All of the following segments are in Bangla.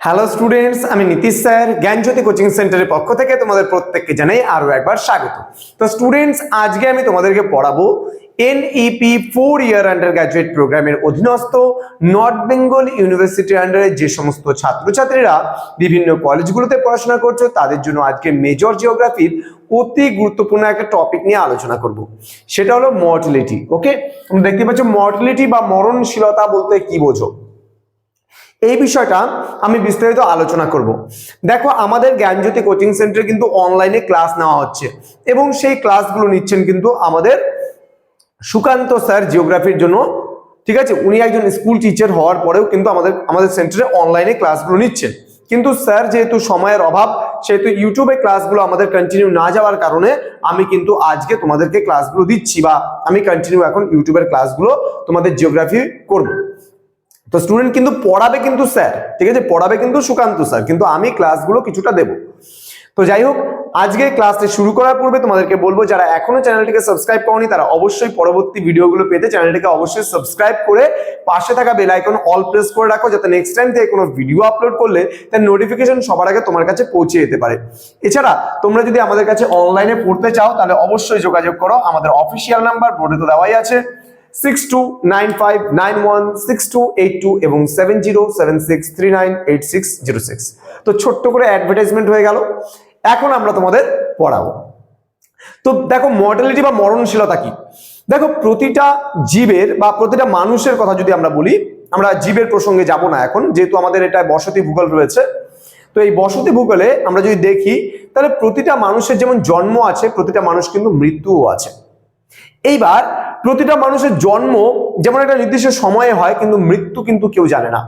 হ্যালো স্টুডেন্টস আমি নীতিশ স্যার, জ্ঞানজ্যোতি কোচিং সেন্টারের পক্ষ থেকে তোমাদের প্রত্যেককে জানাই আরও একবার স্বাগত। তো স্টুডেন্টস আজকে আমি তোমাদেরকে পড়াবো NEP four year undergraduate প্রোগ্রামের অধীনস্থ নর্থ বেঙ্গল ইউনিভার্সিটি আন্ডারে যে সমস্ত ছাত্রছাত্রীরা বিভিন্ন কলেজগুলোতে পড়াশোনা করছ, তাদের জন্য আজকে মেজর জিওগ্রাফির অতি গুরুত্বপূর্ণ একটা টপিক নিয়ে আলোচনা করব। সেটা হলো মর্টিলিটি ওকে দেখতে পাচ্ছ মর্টিলিটি বা মরণশীলতা বলতে কি বোঝো? এই বিষয়টা আমি বিস্তারিত আলোচনা করব। দেখো, আমাদের জ্ঞানজ্যোতি কোচিং সেন্টারে কিন্তু অনলাইনে ক্লাস নেওয়া হচ্ছে এবং সেই ক্লাসগুলো নিচ্ছেন কিন্তু আমাদের সুকান্ত স্যার জিওগ্রাফির জন্য। ঠিক আছে? উনি একজন স্কুল টিচার হওয়ার পরেও কিন্তু আমাদের আমাদের সেন্টারে অনলাইনে ক্লাসগুলো নিচ্ছেন। কিন্তু স্যার যেহেতু সময়ের অভাব, সেহেতু ইউটিউবে ক্লাসগুলো আমাদের কন্টিনিউ না যাওয়ার কারণে আমি কিন্তু আজকে তোমাদেরকে ক্লাসগুলো দিচ্ছি বা আমি কন্টিনিউ এখন ইউটিউবের ক্লাসগুলো তোমাদের জিওগ্রাফি করব। তো স্টুডেন্ট কিন্তু পড়াবে কিন্তু স্যার ঠিক আছে? পড়াবে কিন্তু সুকান্ত স্যার কিন্তু আমি ক্লাসগুলো কিছুটা দেব। তো যাই হোক, আজকে ক্লাসটি শুরু করার পূর্বে তোমাদেরকে বলব, যারা এখনও চ্যানেলটিকে সাবস্ক্রাইব করনি তারা অবশ্যই পরবর্তী ভিডিওগুলো পেতে চ্যানেলটিকে অবশ্যই সাবস্ক্রাইব করে পাশে থাকা বেল আইকন অল প্রেস করে রাখো, যাতে নেক্সট টাইম থেকে কোনো ভিডিও আপলোড করলে তার নোটিফিকেশন সবার আগে তোমার কাছে পৌঁছে যেতে পারে। এছাড়া, তোমরা যদি আমাদের কাছে অনলাইনে পড়তে চাও, তাহলে অবশ্যই যোগাযোগ করো। আমাদের অফিসিয়াল নাম্বার বোর্ডে তো দেওয়াই আছে। Six two nine five nine one six two eight two এবং seven zero seven six three nine eight six zero six তো ছোট্ট করে অ্যাডভার্টাইজমেন্ট হয়ে গেল। এখন আমরা তোমাদের পড়াবো। তো দেখো মর্টালিটি বা মরণশীলতা কি? দেখো প্রতিটা জীবের বা প্রতিটা মানুষের কথা যদি আমরা বলি, আমরা জীবের প্রসঙ্গে যাব না এখন, যেহেতু আমাদের এটা বসতি ভূগোল রয়েছে। তো এই বসতি ভূগোলে আমরা যদি দেখি, তাহলে প্রতিটা মানুষের যেমন জন্ম আছে, প্রতিটা মানুষ কিন্তু মৃত্যুও আছে। এইবার প্রতিটা মানুষের জন্ম যেমন একটা নির্দিষ্ট সময়ে হয়, কিন্তু মৃত্যু কিন্তু কেউ জানে না।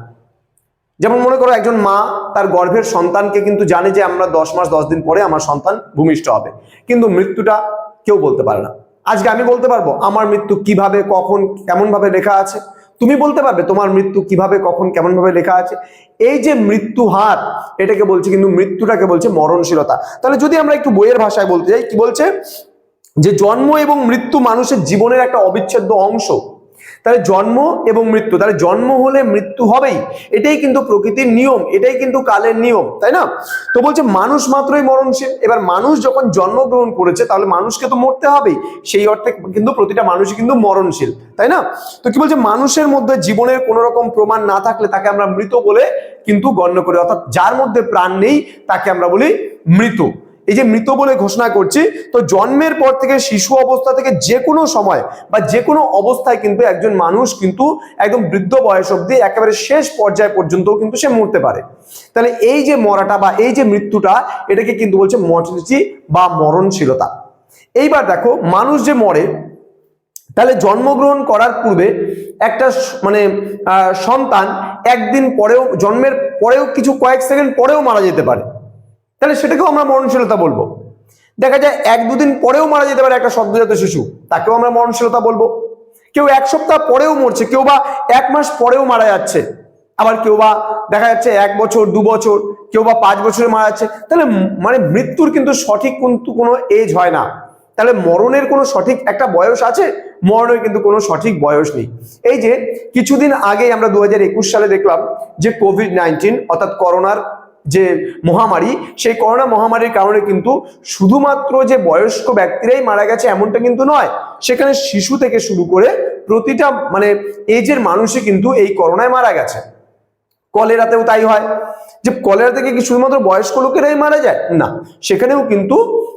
যেমন মনে করো একজন মা তার গর্ভের সন্তানকে কিন্তু জানে যে আমরা দশ মাস, দশ দিন পরে আমার সন্তান ভূমিষ্ঠ হবে। কিন্তু মৃত্যুটা কেউ বলতে পারে না। আজকে আমি বলতে পারব, আমার মৃত্যু কীভাবে, কখন কেমন ভাবে লেখা আছে? তুমি বলতে পারবে তোমার মৃত্যু কীভাবে, কখন কেমন ভাবে লেখা আছে? এই যে মৃত্যু হার, এটাকে বলছে কিন্তু মৃত্যুটাকে বলছে মরণশীলতা। তাহলে যদি আমরা একটু বইয়ের ভাষায় বলতে যাই, কি বলছে? যে জন্ম এবং মৃত্যু মানুষের জীবনের একটা অবিচ্ছেদ্য অংশ। তাহলে জন্ম এবং মৃত্যু, তাহলে জন্ম হলে মৃত্যু হবেই। এটাই কিন্তু প্রকৃতির নিয়ম, এটাই কিন্তু কালের নিয়ম, তাই না? তো বলছে মানুষ মাত্রই মরণশীল। এবার মানুষ যখন জন্মগ্রহণ করেছে, তাহলে মানুষকে তো মরতে হবেই। সেই অর্থে কিন্তু প্রতিটা মানুষই কিন্তু মরণশীল, তাই না? তো কি বলছে? মানুষের মধ্যে জীবনের কোনো রকম প্রমাণ না থাকলে তাকে আমরা মৃত বলে কিন্তু গণ্য করি। অর্থাৎ যার মধ্যে প্রাণ নেই, তাকে আমরা বলি মৃত। এই যে মৃত বলে ঘোষণা করছি, তো জন্মের পর থেকে শিশু অবস্থা থেকে যে কোনো সময় বা যে কোনো অবস্থায় কিন্তু একজন মানুষ কিন্তু একদম বৃদ্ধ বয়স অবধি একেবারে শেষ পর্যায় পর্যন্ত কিন্তু সে মরতে পারে। তাহলে এই যে মরাটা বা এই যে মৃত্যুটা, এটাকে কিন্তু বলছে মর্টিলিটি বা মরণশীলতা। এইবার দেখো, মানুষ যে মরে, তাহলে জন্মগ্রহণ করার পূর্বে একটা মানে সন্তান একদিন পরেও, জন্মের পরেও কিছু কয়েক সেকেন্ড পরেও মারা যেতে পারে। তাহলে সেটাকেও আমরা মরণশীলতা বলব। দেখা যায় এক দুদিন পরেও মারা যেতে পারে একটা সদ্যজাত শিশু, তাকেও আমরা মরণশীলতা বলব। কেউ এক সপ্তাহ পরেও মরছে, কেউ বা এক মাস পরেও মারা যাচ্ছে, আবার কেউ বা দেখা যাচ্ছে এক বছর, দু বছর, কেউ বা পাঁচ বছরে মারা যাচ্ছে। তাহলে মানে মৃত্যুর কিন্তু সঠিক কিন্তু কোনো এজ হয় না। তাহলে মরণের কোনো সঠিক একটা বয়স আছে, মরণের কিন্তু কোনো সঠিক বয়স নেই। এই যে কিছুদিন আগে আমরা দু হাজার একুশ সালে দেখলাম যে কোভিড নাইন্টিন অর্থাৎ করোনার যে মহামারী, সেই করোনা মহামারীর কারণে কিন্তু শুধুমাত্র যে বয়স্ক ব্যক্তিরাই মারা গেছে এমনটা কিন্তু নয়, সেখানে শিশু থেকে শুরু করে প্রতিটা মানে এজের মানুষই কিন্তু এই করোনায় মারা গেছে। কলেরাতেও তাই হয়। যে কলেরা থেকে কি শুধুমাত্র বয়স্ক লোকেরাই মারা যায়? না, সেখানেও কিন্তু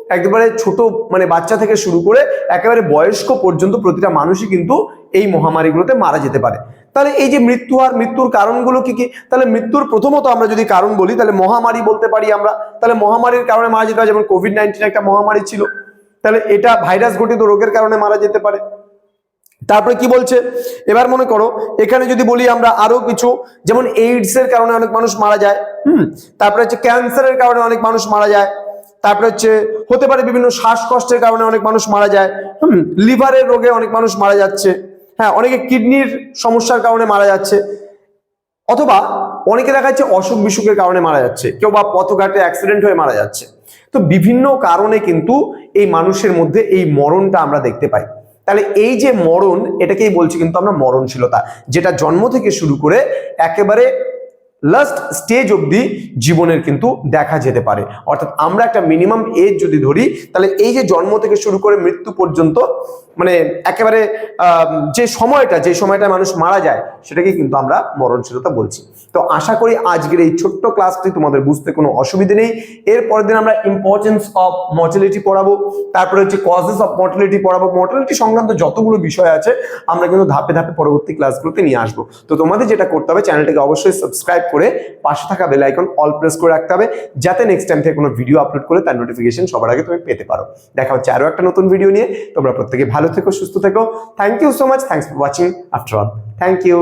একেবারে ছোট মানে বাচ্চা থেকে শুরু করে একেবারে বয়স্ক পর্যন্ত প্রতিটা মানুষই কিন্তু এই মহামারীগুলোতে মারা যেতে পারে। তাহলে এই যে মৃত্যু আর মৃত্যুর কারণগুলো কি কি? তাহলে মৃত্যুর প্রথমত আমরা যদি কারণ বলি, তাহলে মহামারী বলতে পারি আমরা। তাহলে মহামারীর কারণে মারা যেতে হয়, যেমন কোভিড নাইন্টিন একটা মহামারী ছিল। তাহলে এটা ভাইরাস ঘটিত রোগের কারণে মারা যেতে পারে। তারপরে কি বলছে? এবার মনে করো, এখানে যদি বলি আমরা আরও কিছু, যেমন এইডস এর কারণে অনেক মানুষ মারা যায়, হুম? তারপরে হচ্ছে ক্যান্সারের কারণে অনেক মানুষ মারা যায়। তারপরে হচ্ছে, হতে পারে বিভিন্ন শ্বাসকষ্টের কারণে অনেক মানুষ মারা যায়, হুম? লিভারের রোগে অনেক মানুষ মারা যাচ্ছে। হ্যাঁ অনেকে কিডনির সমস্যার কারণে মারা যাচ্ছে, অথবা অনেকে দেখা যাচ্ছে অসুখ বিসুখের কারণে মারা যাচ্ছে, কেউ বা পথঘাটে অ্যাক্সিডেন্ট হয়ে মারা যাচ্ছে। তো বিভিন্ন কারণে কিন্তু এই মানুষের মধ্যে এই মরণটা আমরা দেখতে পাই। তাহলে এই যে মরণ, এটাকেই বলছি কিন্তু আমরা মরণশীলতা, যেটা জন্ম থেকে শুরু করে একেবারে লাস্ট স্টেজ অবধি জীবনের কিন্তু দেখা যেতে পারে। অর্থাৎ আমরা একটা মিনিমাম এজ যদি ধরি, তাহলে এই যে জন্ম থেকে শুরু করে মৃত্যু পর্যন্ত মানে একেবারে যে সময়টা যে সময়টা মানুষ মারা যায় সেটাকে কিন্তু আমরা মরণশীলতা বলছি। তো আশা করি আজকের এই ছোট্ট ক্লাসটি তোমাদের বুঝতে কোনো অসুবিধে নেই। এর পরের দিন আমরা ইম্পর্টেন্স অফ মর্টালিটি পড়াবো, তারপরে হচ্ছে কজেস অফ মর্টালিটি পড়াবো। মর্টালিটি সংক্রান্ত যতগুলো বিষয় আছে, আমরা কিন্তু ধাপে ধাপে পরবর্তী ক্লাসগুলোতে নিয়ে আসব। তো তোমাদের যেটা করতে হবে, চ্যানেলটাকে অবশ্যই সাবস্ক্রাইব করে পাশে থাকা বেল আইকন অল প্রেস করে রাখতে হবে, যাতে নেক্সট টাইম থেকে কোনো ভিডিও আপলোড করে তার নোটিফিকেশন সবার আগে তুমি পেতে পারো। দেখা হচ্ছে আরও একটা নতুন ভিডিও নিয়ে। তোমরা প্রত্যেকে ভালো থেকো, সুস্থ থেকো। Thank you so much thanks for watching after all thank you